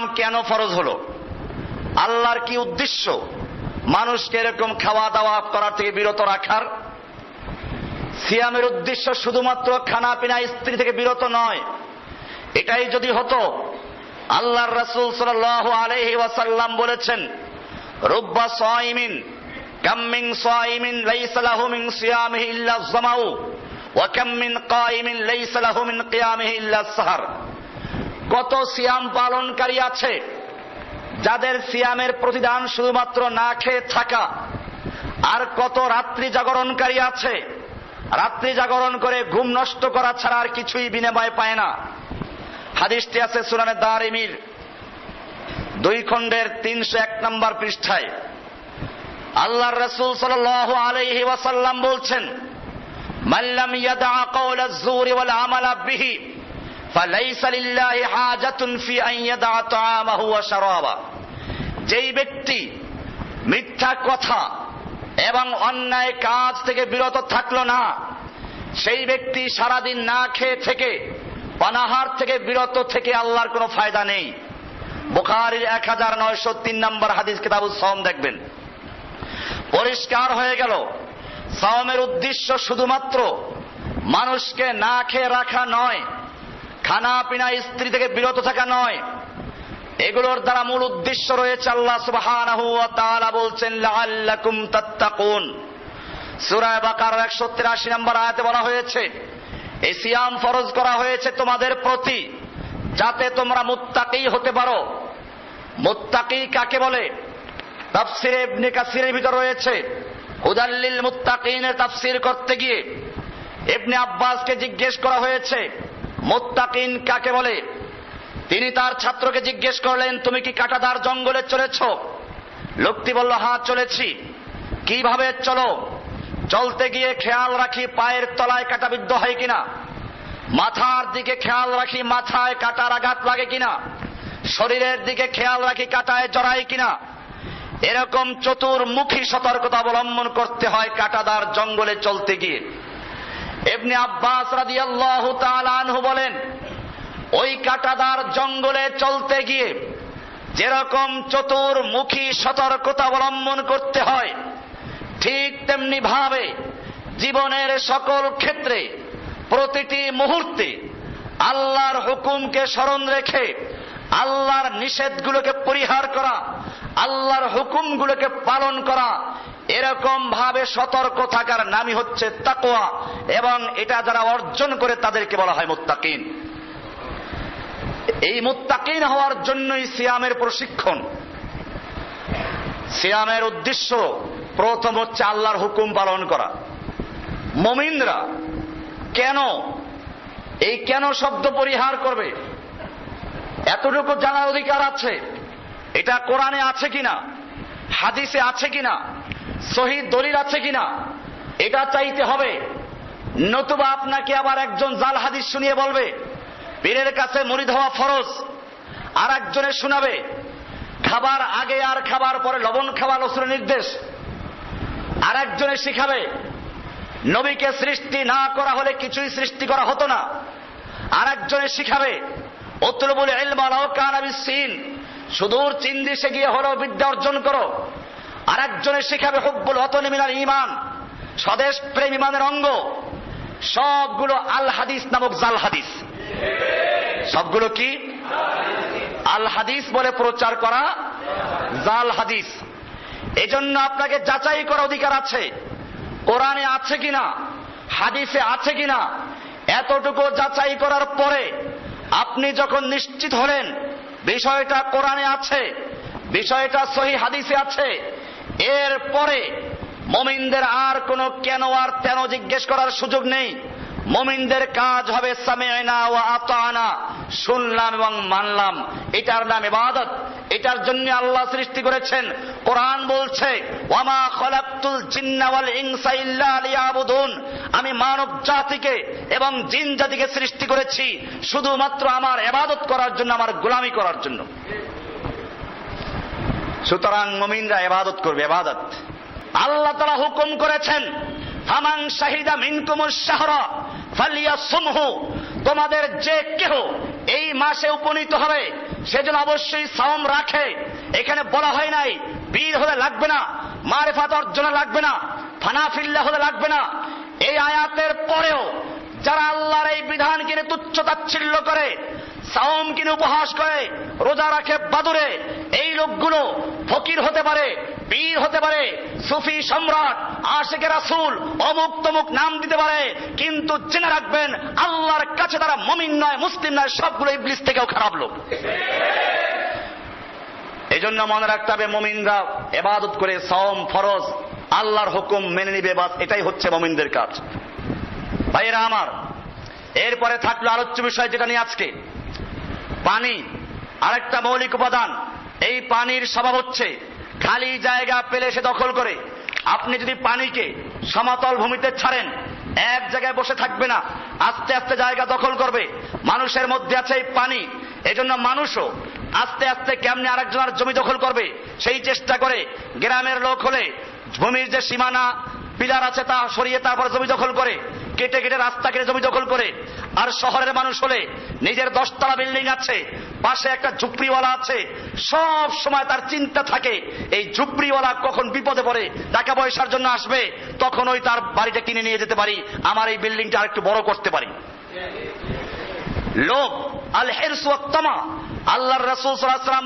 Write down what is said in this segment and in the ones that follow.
সিয়াম কেন ফরজ হলো? আল্লাহর কি উদ্দেশ্য? মানুষকে এরকম খাওয়া দাওয়া করার থেকে বিরত রাখার? সিয়ামের উদ্দেশ্য শুধুমাত্র খানা পিনা স্ত্রী থেকে বিরত নয়। এটাই যদি হতো, আল্লাহর রাসূল সাল্লাল্লাহু আলাইহি ওয়াসাল্লাম বলেছেন, রুব্বা সাইমিন কাম্মিন সাইমিন লাইসা লাহু মিন সিয়ামিহি ইল্লা যামাউ, ওয়া কাম কাইমিন মিন সাহার। কত সিয়াম পালনকারী আছে, যাদের সিয়ামের প্রতিদান শুধুমাত্র না খেয়ে থাকা। আর কত রাত্রি জাগরণকারী আছে, রাত্রি জাগরণ করে ঘুম নষ্ট করা ছাড়া আর কিছুই বিনিময় পায় না। হাদিসটি আছে সুরানে দারিমির, দুই খণ্ডের তিনশো এক নম্বর পৃষ্ঠায়। আল্লাহর রসুল সাল আলাইহি ওয়াসাল্লাম বলছেন মাল্লাম ইয়াদা কওলা যুরি ওয়াল আমালা বিহি যেই ব্যক্তি মিথ্যা কথা এবং অন্যায় কাজ থেকে বিরত থাকল না, সেই ব্যক্তি সারাদিন না খেয়ে থেকে, অনাহার থেকে বিরত থেকে আল্লাহর কোনো ফায়দা নেই। বুখারির এক হাজার নয়শো তিন নম্বর হাদিস কিতাবুল সম দেখবেন। পরিষ্কার হয়ে গেল সাওমের উদ্দেশ্য শুধুমাত্র মানুষকে না খেয়ে রাখা নয় খানা পিনা স্ত্রী থেকে বিরত থাকা নয়। এগুলোর দ্বারা মূল উদ্দেশ্য রয়েছে আল্লাহ সুবহানাহু ওয়া তাআলা বলছেন, লাআল্লাকুম তাত্তাকুন। সূরা বাকার 183 নম্বর আয়াতে বলা হয়েছে, এই সিয়াম ফরজ করা হয়েছে তোমাদের প্রতি যাতে তোমরা মুত্তাকি হতে পারো। মুত্তাকি কাকে বলে? তাফসিরে ইবনে কাসিরের ভিতর রয়েছে হুদাল্লিল মুত্তাকিনের তাফসির করতে গিয়ে ইবনে আব্বাসকে জিজ্ঞেস করা হয়েছে মুত্তাকিন কাকে বলে? তিনি তার ছাত্রকে জিজ্ঞেস করলেন, তুমি কি কাটাদার জঙ্গলে চলেছ? লোকটি বলল হ্যাঁ চলেছি। কীভাবে চলো? চলতে গিয়ে খেয়াল রাখি পায়ের তলায় কাটাবিদ্ধ হয় কিনা? মাথার দিকে খেয়াল রাখি মাথায় কাটার আঘাত লাগে কিনা? শরীরের দিকে খেয়াল রাখি কাটায় জড়ায় কিনা? এরকম চতুর্মুখী সতর্কতা অবলম্বন করতে হয় কাটাদার জঙ্গলে চলতে গিয়ে। এমনি আব্বাস রাদিয়াল্লাহু তাআলা আনহু বলেন ওই কাটাদার জঙ্গলে চলতে গিয়ে যেরকম চতুর্মুখী সতর্কতা অবলম্বন করতে হয়, ঠিক তেমনি ভাবে জীবনের সকল ক্ষেত্রে প্রতিটি মুহূর্তে আল্লাহর হুকুমকে স্মরণ রেখে, আল্লাহর নিষেধগুলোকে পরিহার করা, আল্লাহর হুকুমগুলোকে পালন করা, এরকম ভাবে সতর্ক থাকার নামই হচ্ছে তাকোয়া এবং এটা যারা অর্জন করে তাদেরকে বলা হয় মুত্তাকিন। এই মুত্তাকিন হওয়ার জন্যই সিয়ামের প্রশিক্ষণ। সিয়ামের উদ্দেশ্য প্রথম হচ্ছে আল্লাহর হুকুম পালন করা। মমিনরা কেন এই কেন শব্দ পরিহার করবে? এতটুকু জানার অধিকার আছে? এটা কোরআনে আছে কিনা? হাদিসে আছে কিনা? শহীদ দলিল আছে কিনা? এটা চাইতে হবে। নতুবা আপনাকে আবার একজন জাল হাদিস শুনিয়ে বলবে পীরের কাছে মরিদ হওয়া ফরজ। আর একজনে শোনাবে, খাবার আগে আর খাবার পরে লবণ খাওয়া রসুলের নির্দেশ। আর একজনে শিখাবে, নবীকে সৃষ্টি না করা হলে কিছুই সৃষ্টি করা হতো না। আর একজনে শিখাবে, অতুলবুল কানাবিসিন সুদূর চীন দেশে গিয়ে হলো বিদ্যা অর্জন করো। আর একজনে শিখাবে হুব্বুল হতন মিনার ইমান স্বদেশ প্রেম ইমানের অঙ্গ। সবগুলো আল হাদিস নামক জাল হাদিস। সবগুলো কি? আল হাদিস বলে প্রচার করা জাল হাদিস। এজন্য আপনাকে যাচাই করা অধিকার আছে। কোরআনে আছে কিনা? হাদিসে আছে কিনা? এতটুকু যাচাই করার পরে আপনি যখন নিশ্চিত হলেন বিষয়টা কোরআনে আছে, বিষয়টা সহি হাদিসে আছে এর পরে মমিনদের আর কোনো কেন আর তেন জিজ্ঞেস করার সুযোগ নেই। মমিনদের কাজ হবে সামেনা ও আতানা শুনলাম এবং মানলাম। এটার নাম ইবাদত। এটার জন্য আল্লাহ সৃষ্টি করেছেন। কোরআন বলছে, ওয়ামা আমি মানব জাতিকে এবং জিন জাতিকে সৃষ্টি করেছি শুধুমাত্র আমার ইবাদত করার জন্য, আমার গোলামি করার জন্য। সুতরাং মমিনরা ইবাদত করবে, ইবাদত। আল্লাহ তারা হুকুম করেছেন ফামান শাহিদা মিনকুমুস শাহরা ফালিয়া তোমাদের যে কেহ এই মাসে উপনীত হবে, সেজন্য অবশ্যই সাওম রাখে। এখানে বলা হয় নাই, বীর হলে লাগবে না, মারেফাত অর্জনে লাগবে না, ফানাফিল্লা হলে লাগবে না। এই আয়াতের পরেও যারা আল্লাহর এই বিধান কিনে তুচ্ছ তাচ্ছিল্য করে সাওম কিনে উপহাস করে, রোজা রাখে বাদুরে, এই লোকগুলো ফকির হতে পারে বীর হতে পারে, সুফি সম্রাট, আশেকে রাসুল, অমুক তমুক নাম দিতে পারে, কিন্তু জেনে রাখবেন, আল্লাহর কাছে তারা মমিন নয়, মুসলিম নয়, সবগুলো ইবলিস থেকেও খারাপ লোক। এই জন্য মনে রাখতে হবে, মমিনরা এবাদত করে সম ফরজ, আল্লাহর হুকুম মেনে নিবে, বাস এটাই হচ্ছে মমিনদের কাজ। ভাইয়েরা আমার, এরপরে থাকল আলোচ্য বিষয় যেটা নিয়ে আজকে। পানি, আরেকটা মৌলিক উপাদান, এই পানির স্বভাব হচ্ছে খালি জায়গা পেলে সে দখল করে। আপনি যদি পানিকে সমতল ভূমিতে ছাড়েন, এক জায়গায় বসে থাকবে না, আস্তে আস্তে জায়গা দখল করবে। মানুষের মধ্যে আছে এই পানি। এজন্য মানুষও আস্তে আস্তে কেমনে আরেকজনের জমি দখল করবে, সেই চেষ্টা করে গ্রামের লোক হলে ভূমির যে সীমানা, পিলার আছে তা সরিয়ে তারপর জমি দখল করে, কেটে কেটে রাস্তা কেটে জমি দখল করে। আর শহরের মানুষ হলে নিজের দশতলা বিল্ডিং আছে পাশে একটা ঝুপড়িওয়ালা আছে, সব সময় তার চিন্তা থাকে, এই ঝুপড়িওয়ালা কখন বিপদে পড়ে, টাকা পয়সার জন্য আসবে, তখন ওই তার বাড়িটা কিনে নিয়ে যেতে পারি, আমার এই বিল্ডিংটা আরেকটু বড় করতে পারি। লোভ, আল হেরসুয়াত্তমা আল্লাহর রসুল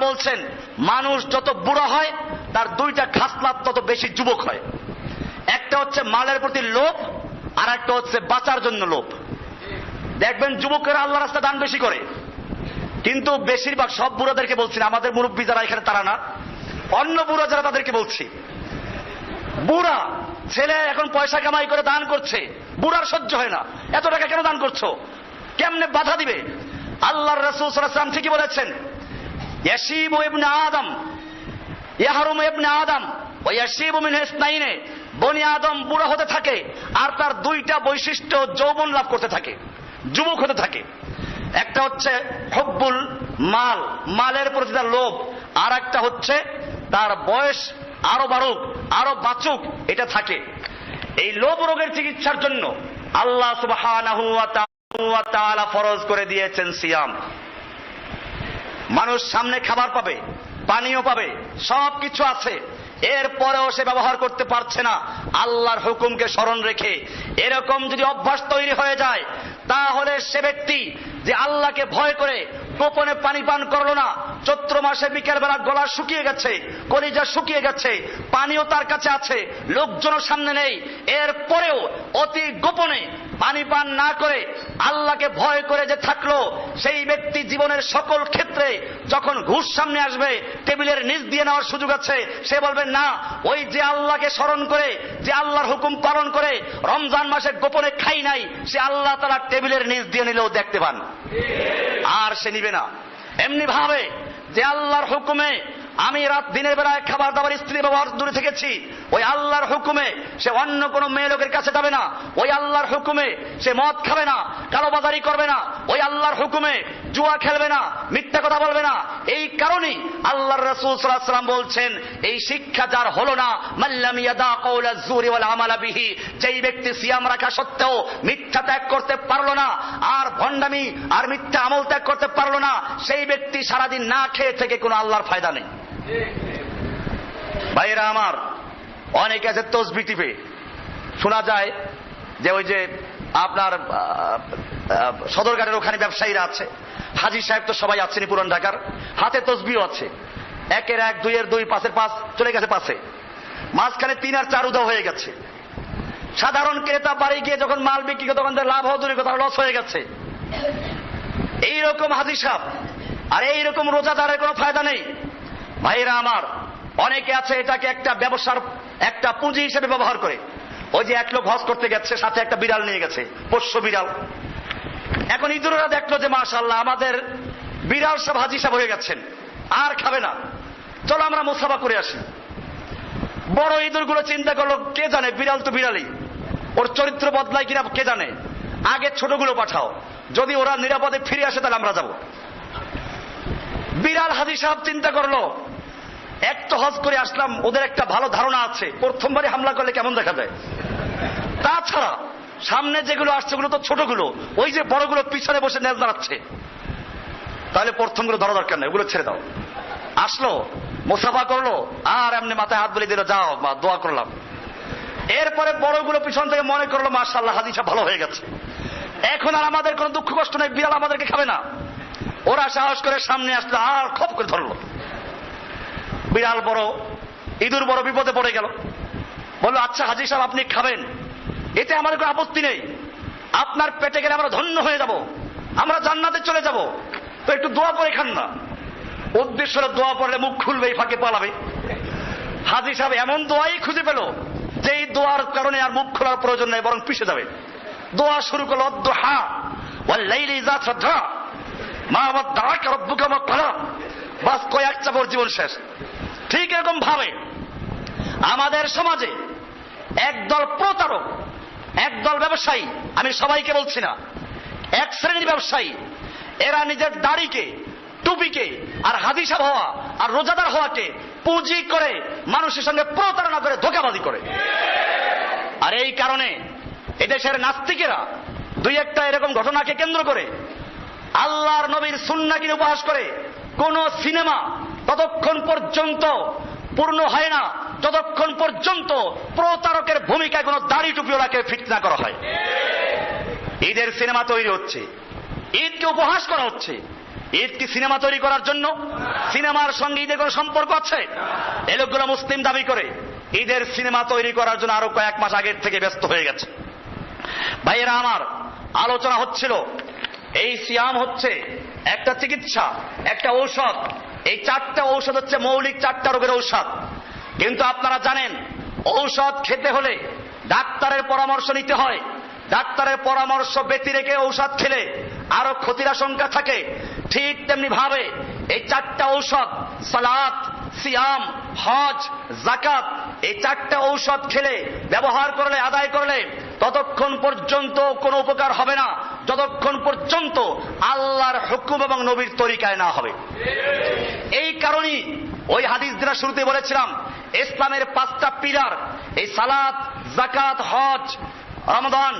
বলছেন, মানুষ যত বুড়ো হয়, তার দুইটা খাসলাত তত বেশি যুবক হয়। একটা হচ্ছে মালের প্রতি লোভ আর একটা হচ্ছে বাঁচার জন্য লোভ। দেখবেন যুবকেরা আল্লাহ রাস্তা দান বেশি করে। কিন্তু বেশিরভাগ সব বুড়াদেরকে বলছি না, আমাদের মুরব্বী যারা এখানে তারা না। অন্য বুড়ো যারা তাদেরকে বলছি, বুড়া ছেলে এখন পয়সা কামাই করে দান করছে, বুড়ার সহ্য হয় না। এত টাকা কেন দান করছ? কেমনে বাধা দিবে? আল্লাহর রসুল সাল্লাম ঠিকই বলেছেন, ইয়াসিবু ইবনে আদম, ইয়াহরুম ইবনে আদম ও ইয়াসিবু মিন ইসনাইনে। বনি আদম বুড়ো হতে থাকে আর তার দুইটা বৈশিষ্ট্য যৌবন লাভ করতে থাকে, যুবক হতে থাকে। একটা হচ্ছে হব্বুল মাল, মালের প্রতি তার লোভ, আর একটা হচ্ছে তার বয়স আরও বাড়ুক, আরও বাঁচুক, এটা থাকে। এই লোভ রোগের চিকিৎসার জন্য আল্লাহ ওয়া ফরজ করে দিয়েছেন সিয়াম। মানুষ সামনে খাবার পাবে, পানীয় পাবে সব কিছু আছে। এরপরেও সে ব্যবহার করতে পারছে না। আল্লাহর হুকুমকে স্মরণ রেখে, এরকম যদি অভ্যাস তৈরি হয়ে যায় তাহলে সে ব্যক্তি যে আল্লাহকে ভয় করে গোপনে পানি পান করল না, চৈত্র মাসে বিকেল বেলা গলা শুকিয়ে গেছে, কলিজা শুকিয়ে গেছে, পানিও তার কাছে আছে, লোকজনও সামনে নেই এর পরেও অতি গোপনে পানি পান না করে আল্লাহকে ভয় করে যে থাকল, সেই ব্যক্তি জীবনের সকল ক্ষেত্রে যখন ঘুষ সামনে আসবে, টেবিলের নিচ দিয়ে নেওয়ার সুযোগ আছে, সে বলবে, না, ওই যে আল্লাহকে স্মরণ করে, যে আল্লাহর হুকুম পালন করে, রমজান মাসে গোপনে খাই নাই, সে আল্লাহ তারা টেবিলের নিচ দিয়ে নিলেও দেখতে পান। আর সে নিবে না। এমনি ভাবে যে আল্লাহর হুকুমে আমি রাত দিনের বেলায় খাবার দাবার স্ত্রী ব্যবহার দূরে থেকেছি। ওই আল্লাহর হুকুমে সে অন্য কোনো মেয়ে লোকের কাছে যাবে না। ওই আল্লাহর হুকুমে সে মদ খাবে না, কালোবাজারি করবে না। ওই আল্লাহর হুকুমে জুয়া খেলবে না, মিথ্যা কথা বলবে না। এই কারণেই আল্লাহর রসুল সাল্লাম বলছেন, এই শিক্ষা যার হলো না মাল্লাম বিহি, যেই ব্যক্তি সিয়াম রাখা সত্ত্বেও মিথ্যা ত্যাগ করতে পারল না, আর ভণ্ডামি আর মিথ্যা আমল ত্যাগ করতে পারল না, সেই ব্যক্তি সারাদিন না খেয়ে থেকে কোনো আল্লাহর ফায়দা নেই। ভাইয়েরা আমার, অনেকে আছে তসবি টিপে। শোনা যায় যে ওই যে আপনার সদরঘাটের ওখানে ব্যবসায়ীরা আছে। হাজি সাহেব তো সবাই আছেন পুরান ঢাকার। হাতে তসবিও আছে। একের এক, দুইয়ের দুই পাশের পাঁচ চলে গেছে পাশে। মাঝখানে তিন আর চার উদাও হয়ে গেছে। সাধারণ ক্রেতা বাড়ি গিয়ে যখন মাল বিক্রি করে, তখন লাভ হওয়া দূরের কথা লস হয়ে গেছে। এইরকম হাজি সাহেব, আর এইরকম রোজাদারের কোনো ফায়দা নেই। ভাইরা আমার, অনেকে আছে এটাকে একটা ব্যবসার, একটা পুঁজি হিসেবে ব্যবহার করে। ওই যে এক লোক হজ করতে গেছে, সাথে একটা বিড়াল নিয়ে গেছে, পোষ্য বিড়াল। এখন ইঁদুরেরা দেখল যে মাশাল্লাহ আমাদের বিড়াল সব হাজি সাহেব হয়ে গেছেন, আর খাবে না। চলো আমরা মোসাফা করে আসি। বড় ইঁদুরগুলো চিন্তা করল, কে জানে, বিড়াল তো বিড়ালই। ওর চরিত্র বদলায় কিনা কে জানে। আগে ছোটগুলো পাঠাও। যদি ওরা নিরাপদে ফিরে আসে, তাহলে আমরা যাব। বিড়াল হাজি সাহেব চিন্তা করল। এক তো হজ করে আসলাম, ওদের একটা ভালো ধারণা আছে। প্রথমবারে হামলা করলে কেমন দেখা যায়? তাছাড়া, সামনে যেগুলো আসছে, ওগুলো তো ছোটগুলো। ওই যে বড়গুলো পিছনে বসে নেজ দাঁড়াচ্ছে তাহলে প্রথমগুলো ধরা দরকার নেই, ওগুলো ছেড়ে দাও। আসলো, মোসাফা করল, আর এমনি মাথায় হাত বলে দিল, যাও বা দোয়া করলাম। এরপরে বড়গুলো পিছন থেকে মনে করল মার্শাল্লাহ হাদিসা ভালো হয়ে গেছে। এখন আর আমাদের কোনো দুঃখ কষ্ট নেই, বিড়াল আমাদেরকে খাবে না। ওরা সাহস করে সামনে আসলো, আর খপ করে ধরলো। বিড়াল বড়, ইঁদুর বড় বিপদে পড়ে গেল। বলল আচ্ছা হাজি সাহেব, আপনি খাবেন। এতে আমাদের কোনো আপত্তি নেই। আপনার পেটে গেলে আমরা ধন্য হয়ে যাব। আমরা জান্নাতে চলে যাব। তো একটু দোয়া করে খান না। উদ্দেশ্য দোয়া পড়লে মুখ খুলবে, এই ফাঁকে পালাবে। হাজি সাহেব এমন দোয়াই খুঁজে পেল এই দোয়ার কারণে আর মুখ খোলার প্রয়োজন নেই, বরং পিছিয়ে যাবে। দোয়া শুরু করল ইযা সাদা মা ওয়াদ্দাআকা রাব্বুকা মা ক্বালা বাস কয়েক চাপড় জীবন শেষ। ঠিক এরকম ভাবে আমাদের সমাজে একদল প্রতারক, একদল ব্যবসায়ী, আমি সবাইকে বলছি না, এক শ্রেণির ব্যবসায়ী, এরা নিজের দাড়িকে, টুপিকে আর হাদিসা হওয়া আর রোজাদার হওয়াকে পুঁজি করে মানুষের সঙ্গে প্রতারণা করে, ধোকাবাজি করে। আর এই কারণে এদেশের নাস্তিকেরা দুই একটা এরকম ঘটনাকে কেন্দ্র করে আল্লাহর নবীর সুন্নাকে উপহাস করে, কোন সিনেমা ততক্ষণ পর্যন্ত পূর্ণ হয় না, যতক্ষণ পর্যন্ত প্রতারকের ভূমিকায় কোন দাড়ি টুপিওয়ালাকে ফিট না করা হয়। ঈদের সিনেমা তৈরি হচ্ছে। ঈদকে উপহাস করা হচ্ছে। ঈদ কি সিনেমা তৈরি করার জন্য? সিনেমার সঙ্গে ঈদের কোনো সম্পর্ক আছে? এ লোকগুলো মুসলিম দাবি করে, ঈদের সিনেমা তৈরি করার জন্য আরও কয়েক মাস আগের থেকে ব্যস্ত হয়ে গেছে। ভাইয়েরা আমার, আলোচনা হচ্ছিল এই সিয়াম হচ্ছে একটা চিকিৎসা, একটা ঔষধ। এই চারটা ঔষধ হচ্ছে মৌলিক চারটা রোগের ঔষধ। কিন্তু আপনারা জানেন, ঔষধ খেতে হলে ডাক্তারের পরামর্শ নিতে হয়। ডাক্তারের পরামর্শ ব্যতি রেখে ঔষধ খেলে আরও ক্ষতির আশঙ্কা থাকে। ঠিক তেমনি ভাবে এই চারটা ঔষধ, সালাত, সিয়াম, হজ জাকাত এই চারটা ঔষধ খেলে, ব্যবহার করলে, আদায় করলে ততক্ষণ পর্যন্ত কোনো উপকার হবে না। যতক্ষণ পর্যন্ত আল্লাহর হুকুম এবং নবীর তরিকায় না হবে। এই কারণেই ওই হাদিস দিনা শুরুতে বলেছিলাম, ইসলামের পাঁচটা পিলার, এই সালাত জাকাত হজ রমদান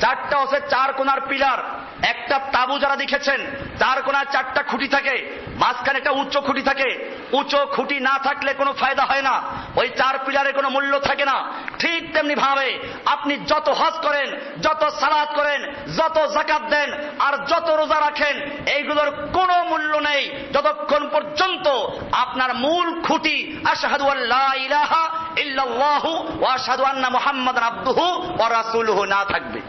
চারটা হচ্ছে চার কোনার পিলার। একটা তাবু যারা দেখেছেন, তার কোনার চারটা খুঁটি থাকে, মাঝখানে একটা উচ্চ খুঁটি থাকে। উঁচু খুঁটি না থাকলে কোনো ফায়দা হয় না। ওই চার পিলারে কোনো মূল্য থাকে না। ঠিক তেমনি ভাবে আপনি যত হজ করেন, যত সালাদ করেন, যত জাকাত দেন, আর যত রোজা রাখেন, এইগুলোর কোনো মূল্য নেই। যতক্ষণ পর্যন্ত আপনার মূল খুঁটি, আশহাদু আল্লাহ ইলাহা ইল্লাল্লাহু ওয়া আশহাদু আন্না মুহাম্মাদান আবদুহু ওয়া না থাকবে।